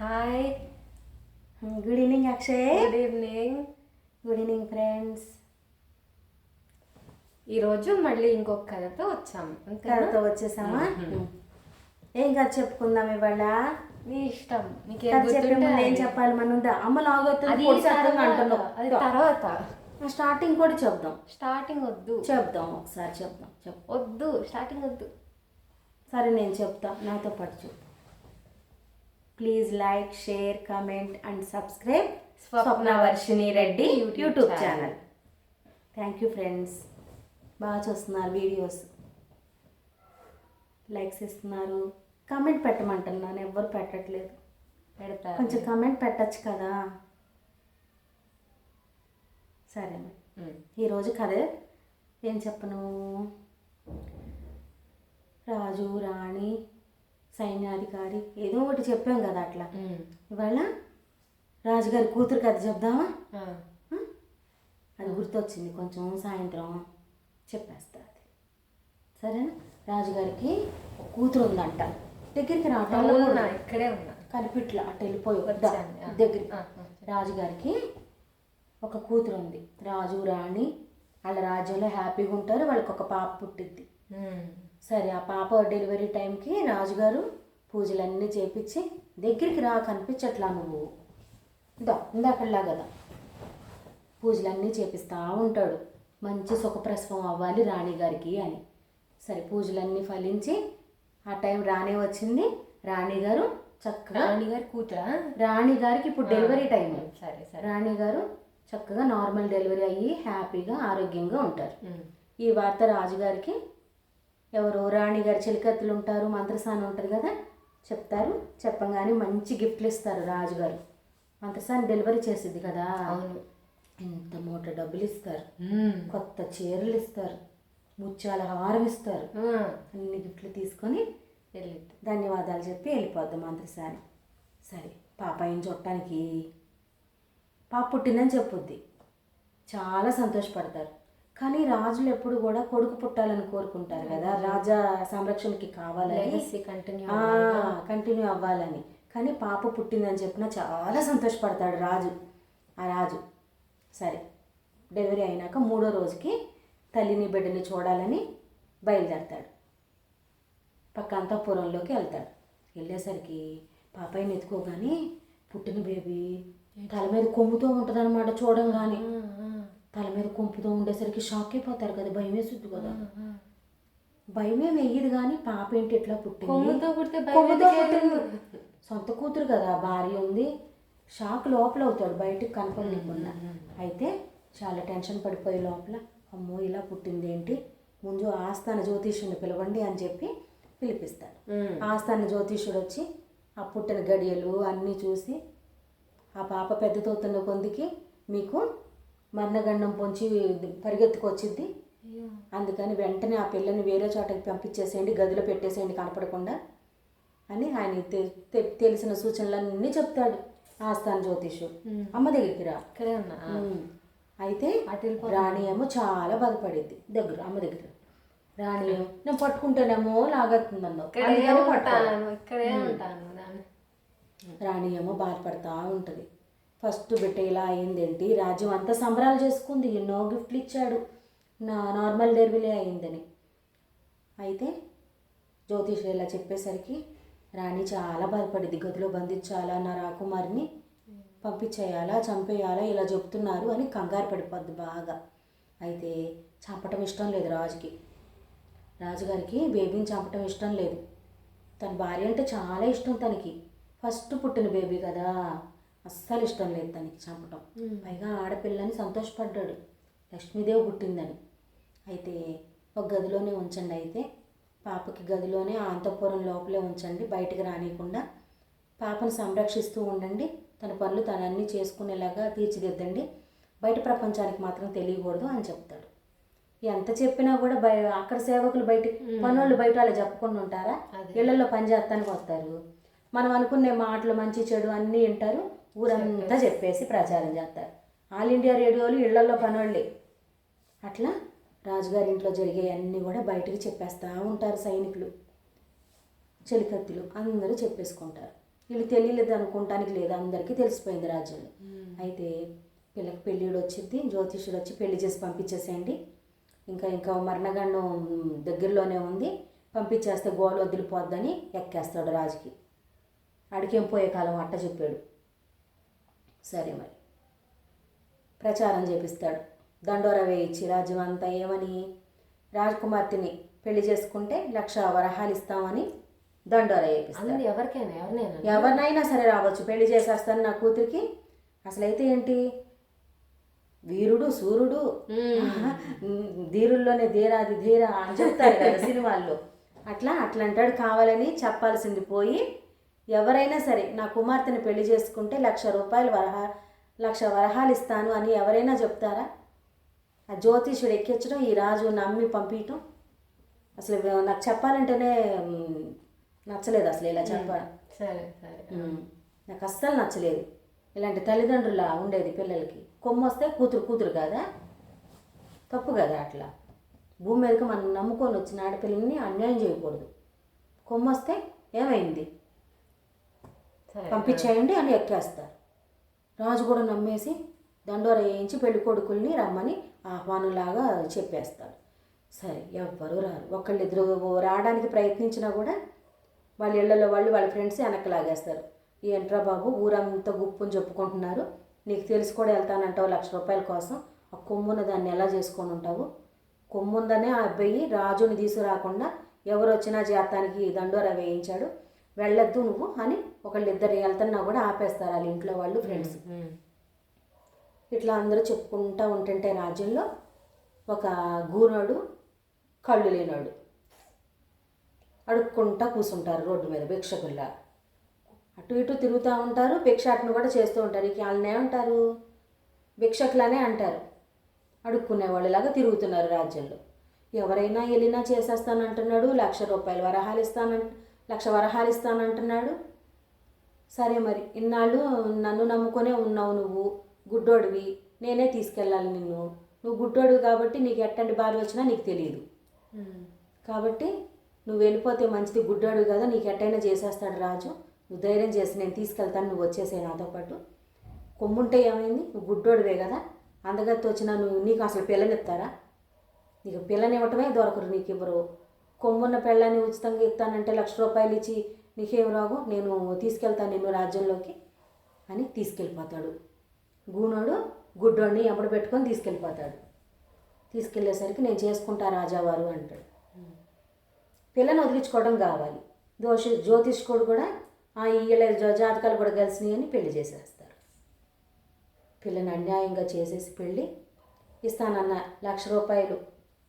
Hi good evening Akshay good evening good evening friends ఈరోజు మళ్ళీ ఇంకొక కథతో వచ్చాము? కథతో వచ్చేసామా? ఏం కథ చెప్పుకుందాం ఇవాళ? నీ ఇష్టం. నీకేం ఏం. చెప్పాలి? మనం ఉందా? అమ్మ తర్వాత, అది తర్వాత. స్టార్టింగ్ కూడా చెప్దాం. స్టార్టింగ్ వద్దు. చెప్దాం ఒకసారి చెప్దాం చెప్. వద్దు. స్టార్టింగ్ వద్దు. సరే నేను చెప్తా. నాతో పాటు చెప్పు please like share comment and subscribe Swapna Varshini Reddy YouTube channel. Thank you friends బాగా చూస్తున్నారు వీడియోస్ లైక్స్ ఇస్తున్నారు. కమెంట్ పెట్టమంటున్నాను ఎవ్వరు పెట్టట్లేదు. పెడతా కొంచెం కమెంట్ పెట్టచ్చు కదా. సరే. ఈరోజు కథ ఏం చెప్పను? రాజు రాణి సైన్యాధికారి ఏదో ఒకటి చెప్పాం కదా అట్లా. ఇవాళ రాజుగారి కూతురు కథ చెప్దామా? అది గుర్తొచ్చింది కొంచెం సాయంత్రం చెప్పేస్తా అది. సరేనా? రాజుగారికి ఒక కూతురు ఉందంట. దగ్గరికి ఉన్నా ఇక్కడే ఉన్నా. కనిపిట్ల అటు వెళ్ళిపోయి ఆ. రాజుగారికి ఒక కూతురు ఉంది. రాజు రాణి వాళ్ళ రాజ్యంలో హ్యాపీగా ఉంటారు వాళ్ళకి ఒక పాప పుట్టిద్ది. సరే ఆ పాప డెలివరీ టైంకి రాజుగారు పూజలన్నీ చేపించి దగ్గరికి రా కనిపించట్లా నువ్వు. దా ఇందాకల్లా కదా. పూజలన్నీ చేపిస్తూ ఉంటాడు. మంచి సుఖప్రసవం అవ్వాలి రాణిగారికి అని. సరే పూజలన్నీ ఫలించి ఆ టైం రానే వచ్చింది. రాణిగారు చక్కగా రాణి గారి కూతురా? రాణిగారికి ఇప్పుడు డెలివరీ టైం. సరే సరే. రాణిగారు చక్కగా నార్మల్ డెలివరీ అయ్యి హ్యాపీగా ఆరోగ్యంగా ఉంటారు. ఈ వార్త రాజుగారికి ఎవరు రాణిగారి చెలికత్తులు ఉంటారు మంత్రసాని ఉంటుంది కదా? చెప్తారు. చెప్పంగానే మంచి గిఫ్ట్లు ఇస్తారు రాజుగారు. మంత్రసాని డెలివరీ చేసిద్ది కదా? అవును. ఇంత మూట డబ్బులు ఇస్తారు. కొత్త చీరలు ఇస్తారు. ముత్యాల హారం ఇస్తారు. అన్ని గిఫ్ట్లు తీసుకొని వెళ్ళిద్ది. ధన్యవాదాలు చెప్పి వెళ్ళిపోద్ది మంత్రసాని. సరే పాప ఆయన చూడటానికి? పాప పుట్టిందని చెప్పుద్ది. చాలా సంతోషపడతారు. కానీ రాజులు ఎప్పుడు కూడా కొడుకు పుట్టాలని కోరుకుంటారు కదా. రాజా సంరక్షణకి కావాలని. కంటిన్యూ అవ్వాలని. కానీ పాప పుట్టిందని చెప్పిన చాలా సంతోషపడతాడు రాజు. ఆ రాజు. సరే. డెలివరీ అయినాక మూడో రోజుకి తల్లిని బిడ్డని చూడాలని బయలుదేరతాడు. పక్క అంతఃపురంలోకి వెళ్తాడు. వెళ్ళేసరికి పాపాయిని ఎత్తుకోగానే పుట్టిన బేబీ తల మీద కొమ్ముతో ఉంటుంది అనమాట చూడంగానే. ఆ, తల మీద కొంపుతో ఉండేసరికి షాక్ అయిపోతారు కదా భయం వేసుద్ది కదా. భయమే వెయ్యదు కానీ పాప ఏంటి ఎట్లా పుట్టింది? కొమ్ముతో సొంత కూతురు కదా భార్య ఉంది. షాక్ లోపల అవుతాడు బయటకు కనపడలేకుండా అయితే చాలా టెన్షన్ పడిపోయి లోపల అమ్మో ఇలా పుట్టింది ఏంటి? ముందు ఆస్థాన జ్యోతిష్యుని పిలవండి అని చెప్పి పిలిపిస్తాడు. ఆస్థాన జ్యోతిష్యుడు వచ్చి ఆ పుట్టిన గడియలు అన్నీ చూసి ఆ పాప పెద్దతోతున్న కొందికి మీకు మరణగండం పొంచి పరిగెత్తుకొచ్చిద్ది. అందుకని వెంటనే ఆ పిల్లని వేరే చోటకి పంపించేసేయండి గదిలో పెట్టేసేయండి కనపడకుండా అని ఆయన తెలిసిన సూచనలన్నీ చెప్తాడు ఆస్థాన జ్యోతిషుడు ఉమ్. అమ్మ దగ్గరికి రా. అయితే. రాణి ఏమో చాలా బాధపడింది దగ్గర అమ్మ దగ్గర. రాణి నేను పట్టుకుంటేనేమో లాగేస్తుందన్నో. రాణి ఏమో బాధపడతా ఉంటుంది. ఫస్ట్ బిడ్డ ఇలా అయిందేంటి రాజ్యం అంతా సంబరాలు చేసుకుంది ఎన్నో గిఫ్ట్లు ఇచ్చాడు. నా నార్మల్ డెలివరీ అయిందని. అయితే జ్యోతిష్ ఇలా చెప్పేసరికి రాణి చాలా బాధపడింది. గదిలో బంధించాలా నా రాకుమారిని? పంపించేయాలా? చంపేయాలా? ఇలా చెప్తున్నారు అని కంగారు పడిపోద్ది బాగా. అయితే చంపటం ఇష్టం లేదు రాజుకి. రాజుగారికి బేబీని చంపటం ఇష్టం లేదు. తన భార్య అంటే చాలా ఇష్టం తనకి. ఫస్ట్ పుట్టిన బేబీ కదా. అస్సలు ఇష్టం లేదు తనకి చంపటం. పైగా ఆడపిల్లని సంతోషపడ్డాడు. లక్ష్మీదేవి పుట్టిందని. అయితే ఒక గదిలోనే ఉంచండి అయితే. పాపకి గదిలోనే అంతఃపురం లోపలే ఉంచండి. బయటికి రానియకుండా పాపను సంరక్షిస్తూ ఉండండి. తన పనులు తను అన్నీ చేసుకునేలాగా తీర్చిదిద్దండి. బయట ప్రపంచానికి మాత్రం తెలియకూడదు అని చెప్తాడు. ఎంత చెప్పినా కూడా బయ అక్కడ సేవకులు బయట పనులు బయట వాళ్ళు చెప్పకుండా ఉంటారా. ఇళ్ళలో పని చేస్తానికి వస్తారు. మనం అనుకునే మాటలు మంచి చెడు అన్నీ వింటారు. ఊరంతా చెప్పేసి ప్రచారం చేస్తారు. ఆల్ ఇండియా రేడియోలు ఇళ్ళలో పనోళ్ళే. అట్లా రాజుగారి ఇంట్లో జరిగే అన్నీ కూడా బయటికి చెప్పేస్తూ ఉంటారు సైనికులు. చెలికత్తులు అందరూ చెప్పేసుకుంటారు. వీళ్ళు తెలియలేదు అనుకుంటానికి లేదు అందరికీ తెలిసిపోయింది రాజ్యంలో అయితే పిల్లకి పెళ్ళిడు వచ్చింది జ్యోతిషుడు వచ్చి పెళ్ళి చేసి పంపించేసేయండి. ఇంకా ఇంకా మరణగండం దగ్గరలోనే ఉంది పంపించేస్తే గోలు వదిలిపోద్దని ఎక్కేస్తాడు రాజుకి. అడికేం పోయే కాలం అట్ట చెప్పాడు. సరే మరి. ప్రచారం చేపిస్తాడు. దండోర వేయించి రాజ్యం అంతా ఏమని? రాజకుమార్తెని పెళ్ళి చేసుకుంటే లక్ష వరహాలు ఇస్తామని దండోర వేయిస్తాడు ఎవరికైనా ఎవరినైనా? ఎవరినైనా సరే రావచ్చు. పెళ్ళి చేసేస్తాను నా కూతురికి. అసలైతే ఏంటి? వీరుడు సూర్యుడు. ధీరుల్లోనే ధీరాది ధీర అని చెప్తారు కదా సినిమాల్లో. అట్లా అట్లా అంటాడు కావాలని చెప్పాల్సింది పోయి ఎవరైనా సరే నా కుమార్తెని పెళ్ళి చేసుకుంటే లక్ష రూపాయలు వరహా లక్ష వరహాలు ఇస్తాను అని ఎవరైనా చెప్తారా? ఆ జ్యోతిషుడు ఎక్కించడం ఈ రాజు నమ్మి పంపించడం అసలు నాకు చెప్పాలంటేనే నచ్చలేదు అసలు ఇలా చెప్పడం. సరే సరే. నాకు అస్సలు నచ్చలేదు. ఇలాంటి తల్లిదండ్రుల ఉండేది పిల్లలకి. కొమ్మ వస్తే కూతురు కూతురు కాదా? తప్పు కదా అట్లా? భూమి మీదకి మనం నమ్ముకొని వచ్చిన ఆడపిల్లల్ని అన్యాయం చేయకూడదు. కొమ్మ వస్తే ఏమైంది? పంపించేయండి అని ఎక్కేస్తారు. రాజు కూడా నమ్మేసి దండోర వేయించి పెళ్ళి కొడుకుల్ని రమ్మని ఆహ్వానంలాగా చెప్పేస్తాడు. సరే ఎవ్వరూ రారు. ఒకళ్ళిద్దరు రావడానికి ప్రయత్నించినా కూడా వాళ్ళ ఇళ్ళలో వాళ్ళు వాళ్ళ ఫ్రెండ్స్ వెనక్కి లాగేస్తారు. ఏంట్రా బాబు ఊరంతా గుప్పుని చెప్పుకుంటున్నారు. నీకు తెలిసి కూడా వెళ్తానంటావు లక్ష రూపాయల కోసం. ఆ కొమ్మున దాన్ని ఎలా చేసుకొని ఉంటావు? కొమ్ముందనే ఆ అబ్బాయి రాజుని తీసుకురాకుండా ఎవరు వచ్చినా చేతానికి దండోరా వేయించాడు. వెళ్ళొద్దు నువ్వు అని ఒకళ్ళిద్దరు వెళ్తున్నా కూడా ఆపేస్తారు వాళ్ళ ఇంట్లో వాళ్ళు ఫ్రెండ్స్. ఇట్లా అందరూ చెప్పుకుంటా ఉంటుంటే రాజ్యంలో ఒక గూనోడు కళ్ళు లేనాడు. అడుక్కుంటా కూర్చుంటారు రోడ్డు మీద భిక్షకుల్లా. అటు ఇటు తిరుగుతూ ఉంటారు భిక్షాటన కూడా చేస్తూ ఉంటారు. ఇక వాళ్ళని ఏమంటారు? భిక్షకులనే అంటారు. అడుక్కునే వాళ్ళలాగా తిరుగుతున్నారు రాజ్యంలో. ఎవరైనా వెళ్ళినా చేసేస్తానంటున్నాడు లక్ష రూపాయలు వరహాలు ఇస్తానంట లక్ష వరహాలు ఇస్తానంటున్నాడు. సరే మరి ఇన్నాళ్ళు నన్ను నమ్ముకొనే ఉన్నావు నువ్వు గుడ్డోడివి నేనే తీసుకెళ్ళాలి నిన్ను. నువ్వు గుడ్డోడివి కాబట్టి నీకు ఎట్టంటి బాధ వచ్చినా నీకు తెలియదు. కాబట్టి నువ్వు వెళ్ళిపోతే మంచిది గుడ్డాడు కదా నీకు ఎట్టయినా చేసేస్తాడు రాజు. నువ్వు ధైర్యం చేసి నేను తీసుకెళ్తాను నువ్వు వచ్చేసే నాతో పాటు. కొమ్ముంటే ఏమైంది? నువ్వు గుడ్డోడివే కదా. అందగత్తి వచ్చినా నువ్వు నీకు అసలు పిల్లనిస్తారా? నీకు పిల్లనివ్వటమే దొరకరు నీకు ఇవ్వరు కొమ్మున్న పెళ్ళాన్ని ఉచితంగా ఇస్తానంటే లక్ష రూపాయలు ఇచ్చి నీకేం రాగు నేను తీసుకెళ్తాను నిన్ను రాజ్యంలోకి అని తీసుకెళ్ళిపోతాడు. గూనోడు గుడ్డోడిని ఎప్పుడు పెట్టుకొని తీసుకెళ్ళిపోతాడు. తీసుకెళ్ళేసరికి నేను చేసుకుంటా రాజావారు అంటాడు. పిల్లని వదిలించుకోవడం కావాలి. దోష జ్యోతిష్కుడు కూడా ఆ ఈయల జాతకాలు కూడా కలిసినాయి అని పెళ్ళి చేసేస్తారు. పిల్లని అన్యాయంగా చేసేసి పెళ్ళి ఇస్తానన్న లక్ష రూపాయలు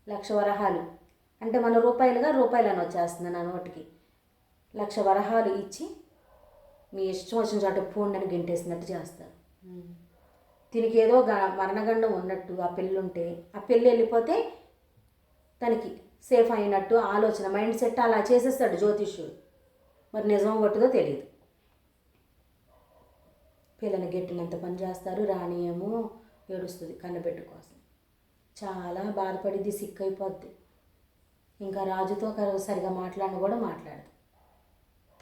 లక్ష వరహాలు అంటే మన రూపాయలుగా రూపాయలను వచ్చేస్తుంది నా నోటికి. లక్ష వరహాలు ఇచ్చి మీ ఇష్టం వచ్చిన చోట పూండని అని గెంటేసినట్టు చేస్తారు. దీనికి ఏదో గ- మరణగండం ఉన్నట్టు ఆ పెళ్ళి ఉంటే ఆ పెళ్ళి వెళ్ళిపోతే తనకి సేఫ్ అయినట్టు ఆలోచన మైండ్ సెట్ అలా చేసేస్తాడు జ్యోతిష్యుడు. మరి నిజం కొట్టుదో తెలియదు పిల్లని గెట్టినంత పని చేస్తారు రాణి ఏమో ఏడుస్తుంది కన్నబిడ్డ కోసం. చాలా బాధపడిద్ది సిక్ అయిపోద్ది ఇంకా రాజుతో సరిగా మాట్లాడిన కూడా మాట్లాడదు.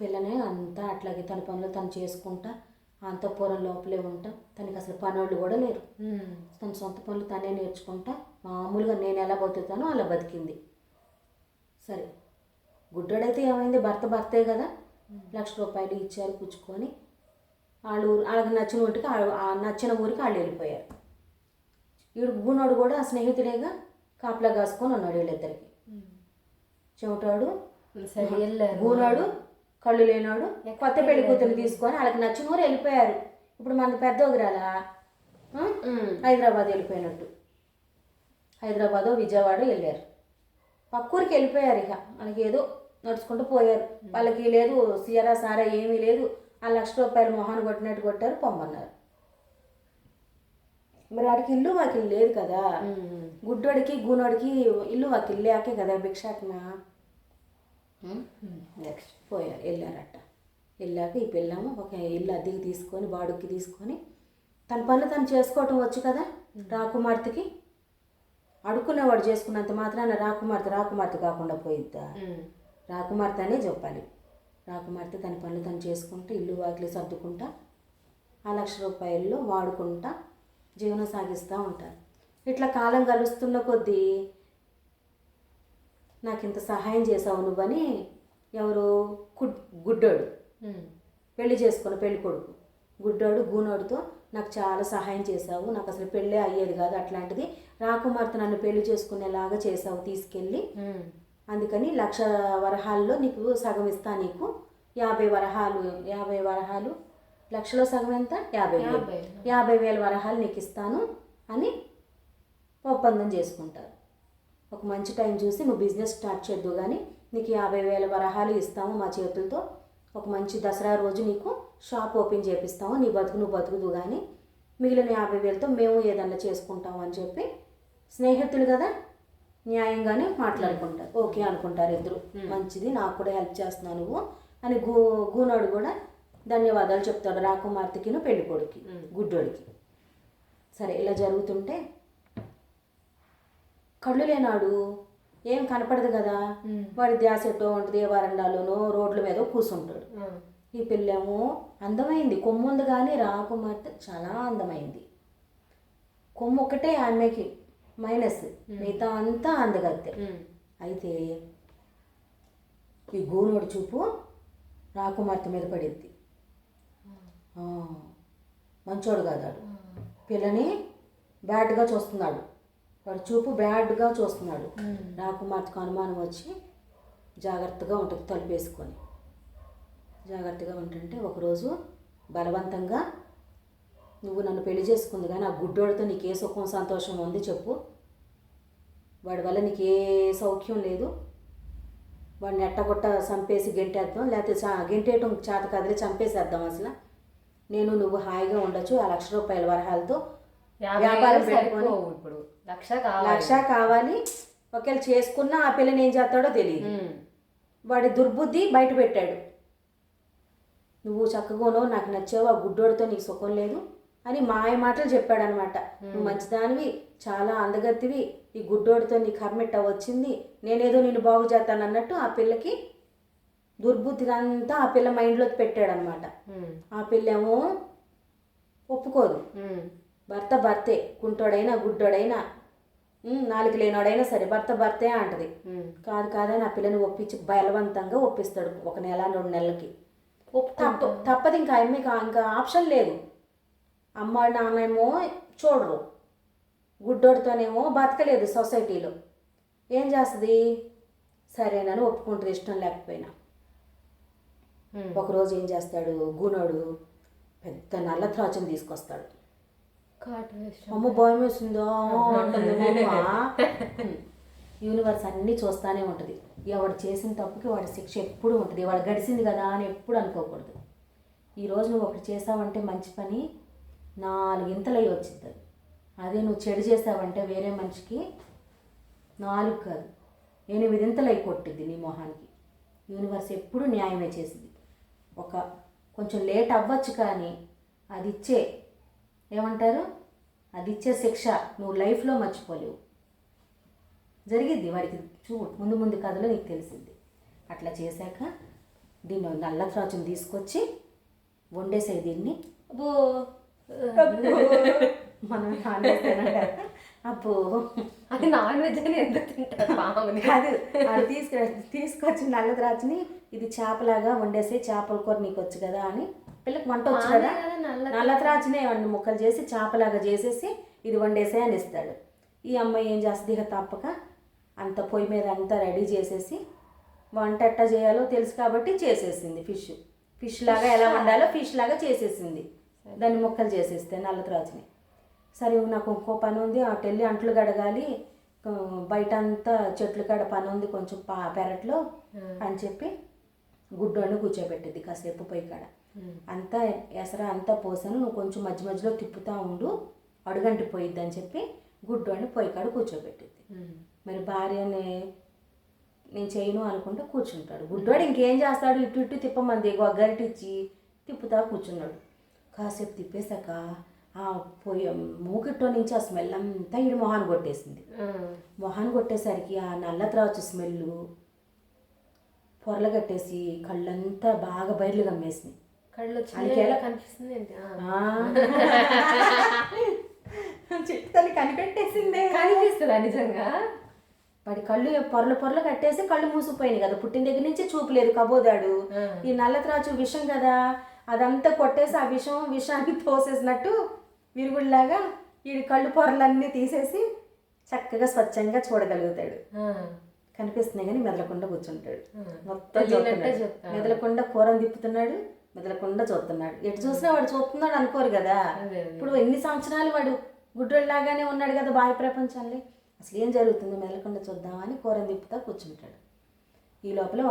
పిల్లని అంతా అట్లాగే తన పనులు తను చేసుకుంటా అంతఃపురం లోపలే ఉంటా. తనకి అసలు పనోళ్ళు కూడా లేరు. తన సొంత పనులు తనే నేర్చుకుంటా. మామూలుగా నేను ఎలా బతుకుతానో అలా బతికింది. సరే గుడ్డోడైతే ఏమైంది? భర్త భర్తే కదా. లక్ష రూపాయలు ఇచ్చారు పుచ్చుకొని. వాళ్ళు ఊరు- వాళ్ళకి నచ్చిన ఊరికి నచ్చిన ఊరికి వాళ్ళు వెళ్ళిపోయారు. వీడు గుణోడు కూడా ఆ స్నేహితుడేగా కాపలా కాసుకొని ఉన్నాడు వీళ్ళిద్దరికి. వెళ్ళారు గూనాడు కళ్ళు లేనాడు కొత్త పెళ్ళి కూతురు తీసుకొని వాళ్ళకి నచ్చిన ఊరు వెళ్ళిపోయారు. ఇప్పుడు మన పెద్ద? ఉమ్. హైదరాబాద్ వెళ్ళిపోయినట్టు. హైదరాబాద్ విజయవాడ వెళ్ళారు. పక్కూరికి వెళ్ళిపోయారు ఇక. మనకి ఏదో నడుచుకుంటూ పోయారు. వాళ్ళకి లేదు సీరా సారా ఏమీ లేదు. ఆ లక్ష రూపాయలు మొహాన్ని కొట్టినట్టు కొట్టారు పొమ్మన్నారు. మరి వాడికి ఇల్లు వాకిల్ లేదు కదా. గుడ్డోడికి గూనోడికి ఇల్లు వాకిల్ లేకే కదా భిక్షాటన. నెక్స్ట్ పోయారు వెళ్ళారట. వెళ్ళాక ఈ పిల్లము ఒక ఇల్లు అద్దెకి తీసుకొని బాడుక్కి తీసుకొని తన పనులు తను చేసుకోవటం వచ్చు కదా రాకుమార్తెకి. అడుక్కునేవాడు చేసుకున్నంత మాత్రాన రాకుమార్తె రాకుమార్తె కాకుండా పోయిద్దా. రాకుమార్తె అనే చెప్పాలి. రాకుమార్తె తన పనులు తను చేసుకుంటూ ఇల్లు వాకిలి సర్దుకుంటా ఆ లక్ష రూపాయల్లో వాడుకుంటా జీవనం సాగిస్తూ ఉంటారు. ఇట్లా కాలం గడుస్తున్న కొద్దీ నాకు ఇంత సహాయం చేసావు నువ్వని ఎవరు కుడ్ గుడ్డోడు. పెళ్ళి చేసుకున్న పెళ్ళి కొడుకు. గుడ్డోడు గూనోడుతో నాకు చాలా సహాయం చేశావు. నాకు అసలు పెళ్ళే అయ్యేది కాదు అట్లాంటిది. రాకుమార్తె నన్ను పెళ్ళి చేసుకునేలాగా చేసావు తీసుకెళ్ళి. అందుకని లక్ష వరహాల్లో నీకు సగం ఇస్తా నీకు. యాభై వరహాలు యాభై వరహాలు. లక్షలో సగం ఎంత? యాభై. యాభై. వేల వరహాలు నీకు ఇస్తాను అని ఒప్పందం చేసుకుంటారు. ఒక మంచి టైం చూసి నువ్వు బిజినెస్ స్టార్ట్ చేద్దు కానీ నీకు యాభై వేల వరహాలు ఇస్తాము మా చేతులతో. ఒక మంచి దసరా రోజు నీకు షాప్ ఓపెన్ చేపిస్తాము నీ బతుకు నువ్వు బతుకుదు కానీ మిగిలిన యాభై వేలతో మేము ఏదన్నా చేసుకుంటాము అని చెప్పి స్నేహితులు కదా న్యాయంగానే మాట్లాడుకుంటారు. ఓకే అనుకుంటారు ఇద్దరు. మంచిది నాకు కూడా హెల్ప్ చేస్తున్నావు నువ్వు అని గూ గూనోడు కూడా ధన్యవాదాలు చెప్తాడు రాకుమార్తెకిను పెళ్ళి కొడుకి గుడ్డోడికి. సరే ఇలా జరుగుతుంటే కళ్ళు లేనాడు. ఏం కనపడదు కదా. వాడి ధ్యాస ఎటో ఉంటుంది ఏ వరండాలోనో రోడ్ల మీద కూర్చుంటాడు. ఈ పిల్లేమో అందమైంది. కొమ్ము ఉంది కానీ రాకుమార్తె చాలా అందమైంది. కొమ్ము ఒకటే ఆమెకి మైనస్. మిగతా అంతా అందగత్తే. అయితే ఈ గోనోడు చూపు రాకుమార్తె మీద పడిద్ది మంచోడు కాదాడు పిల్లని బ్యాడ్గా చూస్తున్నాడు. వాడు చూపు బ్యాడ్గా చూస్తున్నాడు. ఉమ్. రాకుమార్తెకు అనుమానం వచ్చి జాగ్రత్తగా ఉంటుంది తలుపేసుకొని జాగ్రత్తగా ఉంటుంటే ఒకరోజు బలవంతంగా నువ్వు నన్ను పెళ్ళి చేసుకుంది కానీ ఆ గుడ్డోడితో నీకు ఏ సుఖం సంతోషం ఉంది చెప్పు. వాడి వల్ల నీకు ఏ సౌఖ్యం లేదు. వాడిని ఎట్టగొట్ట చంపేసి గెంటేద్దాం లేకపోతే చా- గెంటేయటం చేత కదిలి చంపేసేద్దాం అసలు. నేను నువ్వు హాయిగా ఉండొచ్చు ఆ లక్ష రూపాయల వరహాలతో వ్యాపారం పెట్టుకొని ఇప్పుడు. లక్ష కావాలి. లక్ష కావాలి. ఒకవేళ చేసుకున్నా ఆ పిల్లని ఏం చేస్తాడో తెలియదు. వాడి దుర్బుద్ధి బయట పెట్టాడు. నువ్వు చక్కగానో నాకు నచ్చావు ఆ గుడ్డోడితో నీకు సుఖం లేదు అని మాయ మాటలు చెప్పాడనమాట. నువ్వు మంచిదానివి చాలా అందగత్తివి ఈ గుడ్డోడితో నీ కర్మెట్ట వచ్చింది నేనేదో నిన్ను బాగు చేస్తాను అన్నట్టు ఆ పిల్లకి దుర్బుద్ధి అంతా ఆ పిల్ల మైండ్లోకి పెట్టాడనమాట. ఆ పిల్లేమో ఒప్పుకోదు. భర్త భర్తే కుంటోడైనా గుడ్డోడైనా నాలుగు లేనోడైనా సరే భర్త భర్తే అంటది. కాదు కాదని ఆ పిల్లని ఒప్పించి బలవంతంగా ఒప్పిస్తాడు ఒక నెల రెండు నెలలకి. తప్ప తప్పదు ఇంకా అమ్మాయికి ఇంకా ఆప్షన్ లేదు. అమ్మ నాన్నేమో చూడరు. గుడ్డోడితోనేమో బతకలేదు సొసైటీలో. ఏం చేస్తుంది? సరేనని ఒప్పుకుంటుంది ఇష్టం లేకపోయినా. ఒకరోజు ఏం చేస్తాడు? గుణోడు పెద్ద నల్ల త్రాచం తీసుకొస్తాడు. అమ్మ భయం వేసిందో? అమ్మ. యూనివర్స్ అన్నీ చూస్తానే ఉంటుంది. ఎవడు చేసిన తప్పుకి వాడి శిక్ష ఎప్పుడు ఉంటుంది. వాడు గడిచింది కదా అని ఎప్పుడు అనుకోకూడదు. ఈరోజు నువ్వు ఒకటి చేసావంటే మంచి పని నాలుగింతలు అయ్యి వచ్చింది అది. నువ్వు చెడు చేసావంటే వేరే మనిషికి నాలుగు కాదు. అయి కొట్టిద్ది నీ మొహానికి. యూనివర్స్ ఎప్పుడు న్యాయమే చేసింది. ఒక కొంచెం లేట్ అవ్వచ్చు కానీ అది ఇచ్చే. ఏమంటారు? అది ఇచ్చే శిక్ష నువ్వు లైఫ్లో మర్చిపోలేవు. జరిగిద్ది వాడికి చూ ముందు ముందు కథలో నీకు తెలిసింది. అట్లా చేశాక దీన్ని నల్ల త్రాచుని తీసుకొచ్చి వండేసేది దీన్ని. అబ్బో మనం నాన్ వెజ్ అబ్బో అది నాన్ వెజ్ అని ఎందుకు తింటారు కాదు అది తీసుకు తీసుకొచ్చి నల్ల ద్రాక్షని ఇది చేపలాగా వండేసి చేపల కూర నీకు వచ్చు కదా అని పిల్లకి వంట వచ్చు కదా? నల్ల త్రాచునే వండి ముక్కలు చేసి చేపలాగా చేసేసి ఇది వండేసే అని ఇస్తాడు. ఈ అమ్మాయి ఏం చేస్తుంది ఇక తప్పక? అంత పొయ్యి మీద అంతా రెడీ చేసేసి వంట ఎట్టా చేయాలో తెలుసు కాబట్టి చేసేసింది ఫిష్. ఫిష్ లాగా ఎలా వండాలో ఫిష్ లాగా చేసేసింది. దాన్ని ముక్కలు చేసేస్తే నల్ల త్రాచుని సరే నాకు ఇంకో పని ఉంది. అటు వెళ్ళి అంట్లు గడగాలి బయట అంతా చెట్లు కాడ పని ఉంది కొంచెం పా పెరట్లో అని చెప్పి గుడ్డోని కూర్చోబెట్టింది కాసేపు పొయ్యి కాడ. అంతా ఎసర అంతా పోసాను. నువ్వు కొంచెం మధ్య మధ్యలో తిప్పుతా ఉండు. అడుగంటి పోయిద్ది అని చెప్పి గుడ్డోని పొయ్యి కాడ కూర్చోబెట్టింది. మరి భార్యని నేను చేయను అనుకుంటే కూర్చుంటాడు. గుడ్డోడు ఇంకేం చేస్తాడు? ఇటు ఇటు తిప్పమంది. గరిట ఇచ్చి తిప్పుతా కూర్చున్నాడు. కాసేపు తిప్పేశాక ఆ పొయ్యి మూకిట్లో నుంచి ఆ స్మెల్ అంతా ఇడి మొహాన్ని కొట్టేసింది. ఉమ్. మొహాన్ని కొట్టేసరికి ఆ నల్ల త్రాచు స్మెల్ పొరలు కట్టేసి కళ్ళంతా బాగా బయర్లు కమ్మేసినాయి. కళ్ళు వచ్చి కనిపిస్తుంది ఏంటి ఆ. చిట్టతల్లి కనిపెట్టేసిందే. కనిపిస్తుందా నిజంగా? వాడి కళ్ళు పొరలు పొరలు కట్టేసి కళ్ళు మూసుకుపోయినాయి కదా. పుట్టిన దగ్గర నుంచి చూపు లేదు కబోదాడు. ఈ నల్ల త్రాచు విషం కదా. అదంతా కొట్టేసి ఆ విషం విషాన్ని తోసేసినట్టు విరుగుడిలాగా ఈ కళ్ళు పొరలన్నీ తీసేసి చక్కగా స్వచ్ఛంగా చూడగలుగుతాడు. కనిపిస్తున్నాయి కానీ మెదలకుండా కూర్చుంటాడు. మొత్తం. మెదలకుండా కూరని తిప్పుతున్నాడు. మెదలకుండా చూస్తున్నాడు. ఎటు చూసినా వాడు చూస్తున్నాడు అనుకోరు కదా. ఇప్పుడు ఎన్ని సంవత్సరాలు వాడు గుడ్డోళ్ళలాగానే ఉన్నాడు కదా బాహ్య ప్రపంచంలో. అసలు ఏం జరుగుతుందో? మెదలకుండా చూద్దామని కూరని తిప్పుతా కూర్చుంటాడు. ఈ లోపల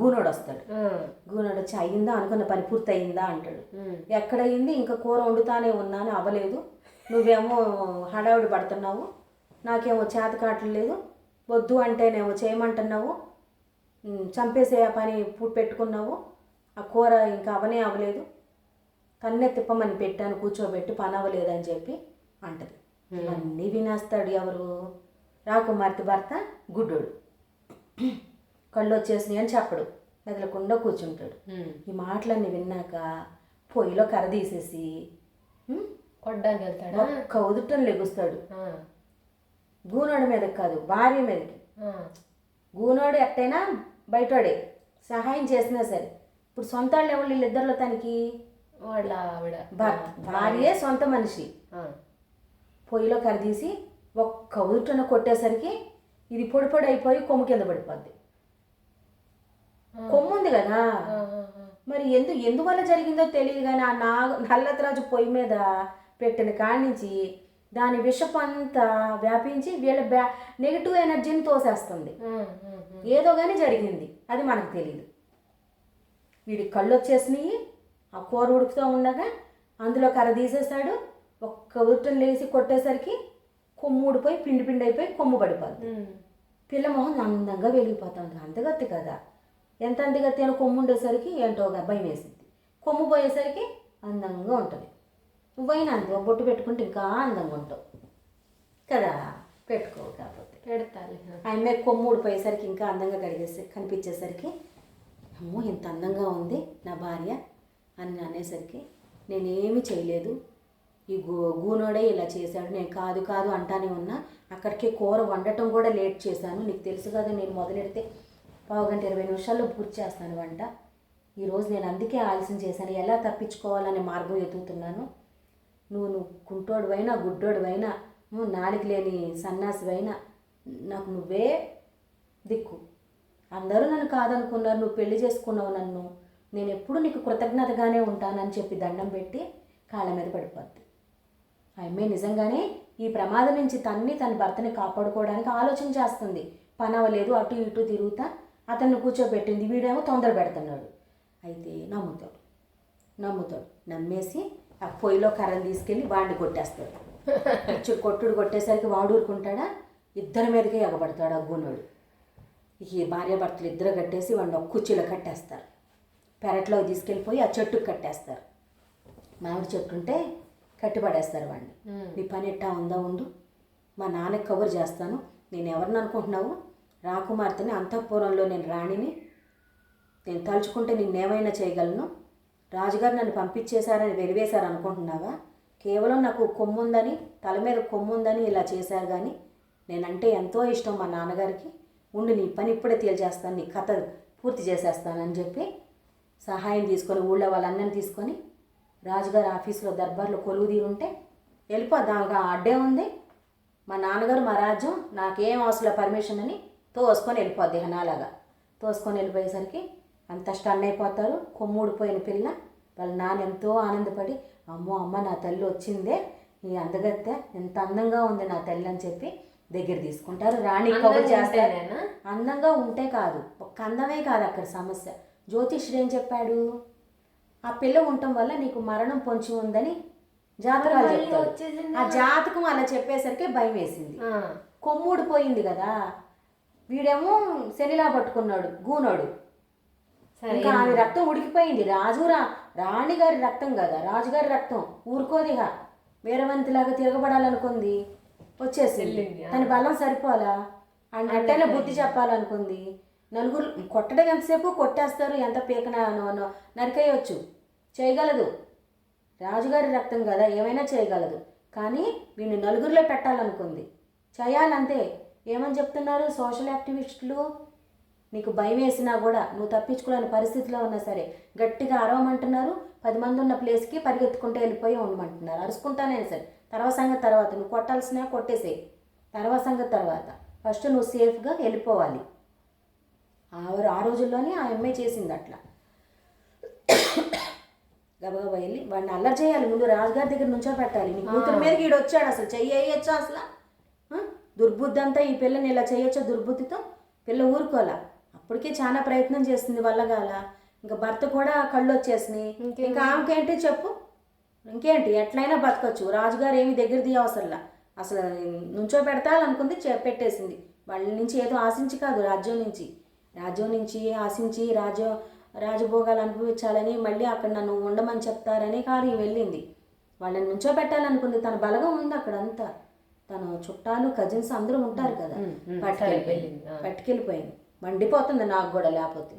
గూనోడు వస్తాడు. గూనోడు వచ్చి అయ్యిందా? అనుకున్న పని పూర్తి అయ్యిందా అంటాడు. ఎక్కడయింది? ఇంకా కూర వండుతానే ఉన్నాను అవ్వలేదు. నువ్వేమో హడావుడి పడుతున్నావు. నాకేమో చేత కావట్లేదు వద్దు అంటేనేమో చేయమంటున్నావు. చంపేసే పని పెట్టుకున్నావు. ఆ కూర ఇంకా అవనే అవ్వలేదు కన్నె తిప్పమని పెట్టాను కూర్చోబెట్టి పని అవ్వలేదని చెప్పి అంటది. అన్నీ వినేస్తాడు ఎవరు? రాకుమార్తె భర్త గుడ్డోడు. కళ్ళు వచ్చేసినాయి అని చెప్పడు. మెదలకుండా కూర్చుంటాడు. ఈ మాటలన్నీ విన్నాక పొయ్యిలో కర్ర తీసేసి కొట్టడానికి వెళ్తాడా? ఒక్క ఉదుటం లెగుస్తాడు. గూనోడి మీదకి కాదు భార్య మీదకి. గూనోడు ఎట్టయినా బయటోడే. సహాయం చేసినా సరే. ఇప్పుడు సొంత వాళ్ళు ఎవరు వీళ్ళిద్దరిలో తనకి? వాళ్ళ ఆవిడ. భర్త భార్యే. సొంత మనిషి. పొయ్యిలో కర్ర తీసి ఒక్క ఉదుటన కొట్టేసరికి ఇది పొడి పొడి అయిపోయి కొమ్ము కింద పడిపోద్ది. కొమ్ము ఉంది కదా. మరి ఎందు ఎందువల్ల జరిగిందో తెలియదు కానీ ఆ నా నల్లతరాజు పొయ్యి మీద పెట్టిన కాడి నుంచి దాని విషపు అంతా వ్యాపించి వీళ్ళ బ్యా నెగిటివ్ ఎనర్జీని తోసేస్తుంది. ఏదో కానీ జరిగింది. అది మనకు తెలియదు వీడికి కళ్ళు వచ్చేసినాయి. ఆ కూర ఉడుకుతూ ఉండగా అందులో కర్ర తీసేస్తాడు. ఒక్క ఉట్టం లేసి కొట్టేసరికి కొమ్ము ఊడిపోయి పిండి పిండి అయిపోయి కొమ్ము పడిపోద్ది. పిల్ల మొహం అందంగా వెలిగిపోతుంది అందగత్తి కదా. ఎంత అందగత్తి అని కొమ్ము ఉండేసరికి ఏంటో ఒక భయం వేసింది. కొమ్ము పోయేసరికి అందంగా ఉంటుంది. నువ్వైనా అంతే బొట్టు పెట్టుకుంటే ఇంకా అందంగా ఉంటావు. కదా? పెట్టుకో కాకపోతే పెడతాలి ఆ. ఆయన కొమ్ము ఊడిపోయేసరికి ఇంకా అందంగా కడిగేసి కనిపించేసరికి అమ్మో ఇంత అందంగా ఉంది నా భార్య అని అనేసరికి నేనేమీ చేయలేదు. ఈ గూ గూనోడే ఇలా చేశాడు. నేను కాదు కాదు అంటానే ఉన్నా. అక్కడికి కూర వండటం కూడా లేట్ చేశాను. నీకు తెలుసు కదా నేను మొదలెడితే పావు గంట ఇరవై నిమిషాల్లో పూర్తి చేస్తాను వంట. ఈరోజు నేను అందుకే ఆలస్యం చేశాను. ఎలా తప్పించుకోవాలనే మార్గం ఎదుగుతున్నాను. నువ్వు నువ్వు కుంటోడువైనా గుడ్డోడువైనా నువ్వు నాలుగు లేని సన్నాసివైనా నాకు నువ్వే దిక్కు. అందరూ నన్ను కాదనుకున్నారు నువ్వు పెళ్ళి చేసుకున్నావు నన్ను. నేను ఎప్పుడు నీకు కృతజ్ఞతగానే ఉంటానని చెప్పి దండం పెట్టి కాళ్ళ మీద పడిపోద్ది. ఆమె నిజంగానే ఈ ప్రమాదం నుంచి తన్ని తన భర్తని కాపాడుకోవడానికి ఆలోచన చేస్తుంది. పని అవ్వలేదు అటు ఇటు తిరుగుతా అతన్ని కూర్చోబెట్టింది. వీడేమో తొందర పెడుతున్నాడు. అయితే నమ్ముతాడు. నమ్ముతాడు. నమ్మేసి ఆ పొయ్యిలో కర్రలు తీసుకెళ్ళి వాడిని కొట్టేస్తాడు. కొట్టుడు కొట్టేసరికి వాడు ఊరుకుంటాడా? ఇద్దరి మీదకే ఎగబడతాడు ఆ గుణుడు ఈ భార్యాభర్తలు ఇద్దరు కట్టేసి వాడిని ఒక కుర్చీలో కట్టేస్తారు. పెరట్లో తీసుకెళ్ళిపోయి ఆ చెట్టుకు కట్టేస్తారు. మామిడి చెట్టు ఉంటే కట్టిపడేస్తారు వాడిని. నీ పని ఎట్టా ఉందా ఉండు. మా నాన్నకి కవర్ చేస్తాను. నేను ఎవరిని అనుకుంటున్నావు? రాకుమార్తెని అంతఃపురంలో నేను రాణిని. నేను తలుచుకుంటే నిన్నేమైనా చేయగలను. రాజుగారు నన్ను పంపించేశారని వెలివేశారు అనుకుంటున్నావా? కేవలం నాకు కొమ్ము ఉందని తల మీద కొమ్ము ఉందని ఇలా చేశారు కానీ నేనంటే ఎంతో ఇష్టం మా నాన్నగారికి. ఉండి నీ పని ఇప్పుడే తేల్చేస్తాను నీ కథ పూర్తి చేసేస్తానని చెప్పి సహాయం తీసుకొని ఊళ్ళో వాళ్ళందరిని తీసుకొని రాజుగారి ఆఫీసులో దర్బార్లో కొలువు తీరుంటే ఉంటే ఆ అడ్డే ఉంది. మా నాన్నగారు మా రాజ్యం నాకేం అవసరం పర్మిషన్ అని తోసుకొని వెళ్ళిపోద్ది హనాలాగా నాలాగా తోసుకొని వెళ్ళిపోయేసరికి అంత స్టన్ అయిపోతారు. కొమ్ముడిపోయిన పిల్ల వాళ్ళ నాన్న ఎంతో ఆనందపడి అమ్మో అమ్మ నా తల్లి వచ్చిందే నీ అందగత్తె ఎంత అందంగా ఉంది నా తల్లి అని చెప్పి దగ్గర తీసుకుంటారు. రాణి అందంగా చేస్తారు? అందంగా ఉంటే కాదు. ఒక్క అందమే కాదు అక్కడ సమస్య. జ్యోతిష్యుడు ఏం చెప్పాడు? ఆ పిల్ల ఉండటం వల్ల నీకు మరణం పొంచి ఉందని జాతకాలు ఆ జాతకం అలా చెప్పేసరికి భయం వేసింది. ఆ. కొమ్ముడిపోయింది కదా. వీడేమో శనిలా పట్టుకున్నాడు గూనోడు. ఇంకా ఆమె రక్తం ఉడికిపోయింది. రాజు రా రాణిగారి రక్తం కదా రాజుగారి రక్తం. ఊరుకోదిగా వీరవంతిలాగా తిరగబడాలనుకుంది. వచ్చేసింది. తన బలం సరిపోలా? అండ్ అట్టనే బుద్ధి చెప్పాలనుకుంది. నలుగురు కొట్టడం ఎంతసేపు? కొట్టేస్తారు ఎంత పీకన నరికేయచ్చు. చేయగలదు. రాజుగారి రక్తం కదా ఏమైనా చేయగలదు. కానీ వీడిని నలుగురిలో పెట్టాలనుకుంది. చేయాలంతే. ఏమని చెప్తున్నారు సోషల్ యాక్టివిస్టులు? నీకు భయం వేసినా కూడా నువ్వు తప్పించుకోలేని పరిస్థితిలో ఉన్నా సరే గట్టిగా అరవమంటున్నారు. పది మంది ఉన్న ప్లేస్కి పరిగెత్తుకుంటూ వెళ్ళిపోయి ఉండమంటున్నారు. అరుచుకుంటానే సరే. తర్వాత సంగతి తర్వాత నువ్వు కొట్టాల్సిన కొట్టేసేయి తర్వాత సంగతి తర్వాత. ఫస్ట్ నువ్వు సేఫ్గా వెళ్ళిపోవాలి. ఆ ఆ రోజుల్లోనే ఆ అమ్మాయి చేసింది అట్లా. గబగబా వెళ్ళి వాడిని అల్లరి చేయాలి. ముందు రాజుగారి దగ్గర నుంచో పెట్టాలి. నీ కూతురు మీదకి ఈడు వచ్చాడు అసలు. చెయ్యొచ్చా అసలు? దుర్బుద్ధి అంతా ఈ పిల్లని ఇలా చేయొచ్చా దుర్బుద్ధితో? పిల్ల ఊరుకోలా అప్పటికే చాలా ప్రయత్నం చేస్తుంది వల్లగాల. ఇంకా భర్త కూడా కళ్ళు వచ్చేసినాయి. ఇంకా ఆమెకేంటి చెప్పు? ఇంకేంటి ఎట్లయినా బతకచ్చు. రాజుగారు ఏమి దగ్గర తీయవసరలా అసలు నుంచో పెడతాలనుకుంది చే- పెట్టేసింది. వాళ్ళ నుంచి ఏదో ఆశించి కాదు రాజ్యం నుంచి. రాజ్యం నుంచి ఆశించి రాజ రాజభోగాలు అనుభవించాలని మళ్ళీ అక్కడ నన్ను ఉండమని చెప్తారని కాదు ఈమె వెళ్ళింది. వాళ్ళని నుంచో పెట్టాలనుకుంది. తన బలగం ఉంది అక్కడ అంతా తన చుట్టాలు కజిన్స్ అందరూ ఉంటారు కదా. పట్టుకెళ్ళిపోయింది పట్టుకెళ్ళిపోయింది. మండిపోతుంది నాకు కూడా లేకపోతే.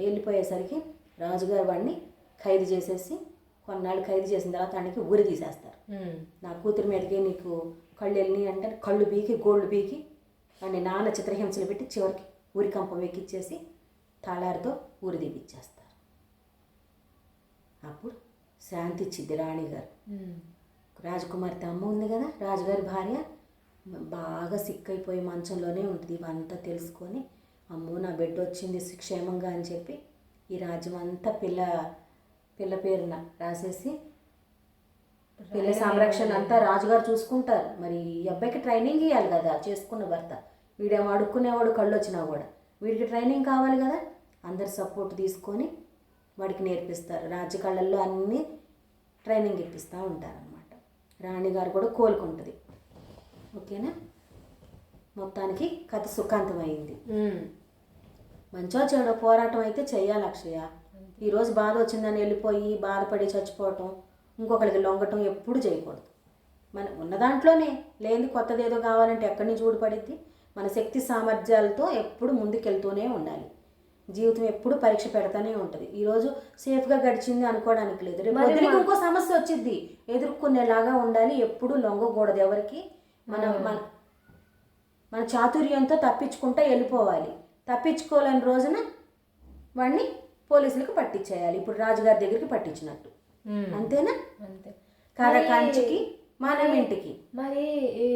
వెళ్ళిపోయేసరికి రాజుగారు వాడిని ఖైదు చేసేసి కొన్నాళ్ళు ఖైదు చేసిన తర్వాత వాడికి ఊరి తీసేస్తారు. నా కూతురు మీదకి నీకు కళ్ళు వెళ్ళినాయి అంటే కళ్ళు బీకి గోళ్ళు బీకి వాడిని నాన్న చిత్రహింసలు పెట్టి చివరికి ఊరి కంపం ఎక్కిచ్చేసి తాళారితో ఊరి దిగిచ్చేస్తారు అప్పుడు శాంతి ఇచ్చిద్ది రాణిగారు ఉమ్. రాజకుమార్తె అమ్మ ఉంది కదా రాజుగారి భార్య బాగా సిక్ అయిపోయి మంచంలోనే ఉంటుంది ఇవంతా తెలుసుకొని అమ్మో నా బిడ్డ వచ్చింది క్షేమంగా అని చెప్పి ఈ రాజ్యం అంతా పిల్ల పిల్ల పేరున రాసేసి పిల్ల సంరక్షణ అంతా రాజుగారు చూసుకుంటారు. మరి ఈ అబ్బాయికి ట్రైనింగ్ ఇవ్వాలి కదా చేసుకున్న భర్త. వీడేమో అడుక్కునేవాడు కళ్ళు వచ్చినా కూడా. వీడికి ట్రైనింగ్ కావాలి కదా? అందరి సపోర్ట్ తీసుకొని వాడికి నేర్పిస్తారు. రాజ్య కళల్లో అన్నీ ట్రైనింగ్ ఇప్పిస్తూ ఉంటారనమాట రాణిగారు కూడా కోలుకుంటుంది. ఓకేనా? మొత్తానికి కథ సుఖాంతమైంది. మంచో చెడో పోరాటం అయితే చెయ్యాలి అక్షయ. ఈరోజు బాధ వచ్చిందని వెళ్ళిపోయి బాధపడి చచ్చిపోవటం ఇంకొకరికి లొంగటం ఎప్పుడు చేయకూడదు. మన ఉన్న దాంట్లోనే లేని కొత్తది ఏదో కావాలంటే ఎక్కడి నుంచి ఊడిపడిద్ది? మన శక్తి సామర్థ్యాలతో ఎప్పుడు ముందుకెళ్తూనే ఉండాలి. జీవితం ఎప్పుడు పరీక్ష పెడతానే ఉంటుంది. ఈరోజు సేఫ్గా గడిచింది అనుకోవడానికి లేదు. రేపు ఇంకో సమస్య వచ్చింది ఎదుర్కొనేలాగా ఉండాలి. ఎప్పుడు లొంగకూడదు ఎవరికి? మన మన మన చాతుర్యంతో తప్పించుకుంటా వెళ్ళిపోవాలి. తప్పించుకోలేని రోజున వాడిని పోలీసులకు పట్టించేయాలి. ఇప్పుడు రాజుగారి దగ్గరికి పట్టించినట్టు. అంతేనా? అంతే. కథ కంచికి మనం ఇంటికి మరి ఈ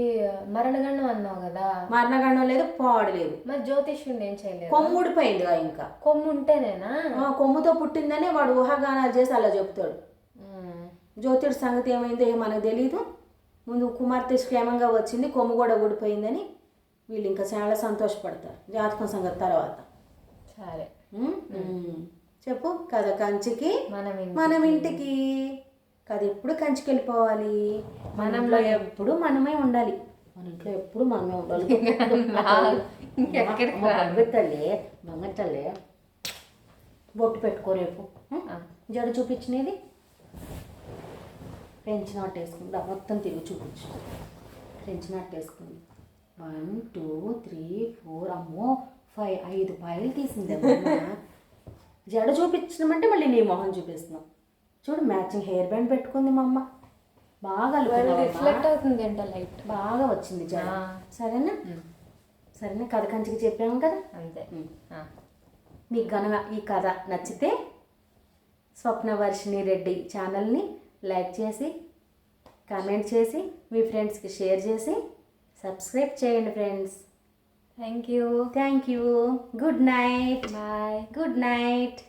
మరణగండం అన్నావు కదా. మరణగండం లేదు పాడు లేదు. మరి జ్యోతిష్యుని ఏం చేయలేదు? కొమ్ము ఊడిపోయిందిగా ఇంకా. కొమ్ము ఉంటేనేనా కొమ్ముతో పుట్టిందనే వాడు ఊహాగానాలు చేసి అలా చెప్తాడు. జ్యోతిడి సంగతి ఏమైందో ఏమో మనకు తెలియదు ముందు కుమార్తె క్షేమంగా వచ్చింది కొమ్ము కూడా ఊడిపోయిందని వీళ్ళు ఇంకా చాలా సంతోషపడతారు. జాతకం సంగతి తర్వాత. సరే. చెప్పు కథ కంచికి. మనం ఇంటి- మనం ఇంటికి కథ ఎప్పుడు కంచికి వెళ్ళిపోవాలి మనంలో ఎప్పుడు మనమే ఉండాలి. మన ఇంట్లో ఎప్పుడు మనమే ఉండాలి. అమ్మ, బంగతల్లి బంగతల్లి బొట్టు పెట్టుకో రేపు. జడ చూపించినది? నాట్ వేసుకుందా. మొత్తం తిరిగి చూపించు. నాట్ వేసుకుంది. వన్ టూ త్రీ ఫోర్ అమ్మో ఫైవ్ ఐదు పాయలు తీసింది అమ్మ. జడ చూపించమంటే మళ్ళీ నీ మొహం చూపిస్తున్నాం. చూడు మ్యాచింగ్ హెయిర్ బ్యాండ్ పెట్టుకుంది మా అమ్మ. బాగా. రిఫ్లెక్ట్ అవుతుంది అంట లైట్ బాగా వచ్చింది జడ. సరేనా? సరేనా? కథ కంచికి చెప్పాము కదా? అంతే. మీకు గనక ఈ కథ నచ్చితే స్వప్నవర్షిణి రెడ్డి ఛానల్ని లైక్ చేసి కామెంట్ చేసి మీ ఫ్రెండ్స్కి షేర్ చేసి సబ్స్క్రైబ్ చేయండి friends Thank you. Thank you. Good night. Bye. Good night.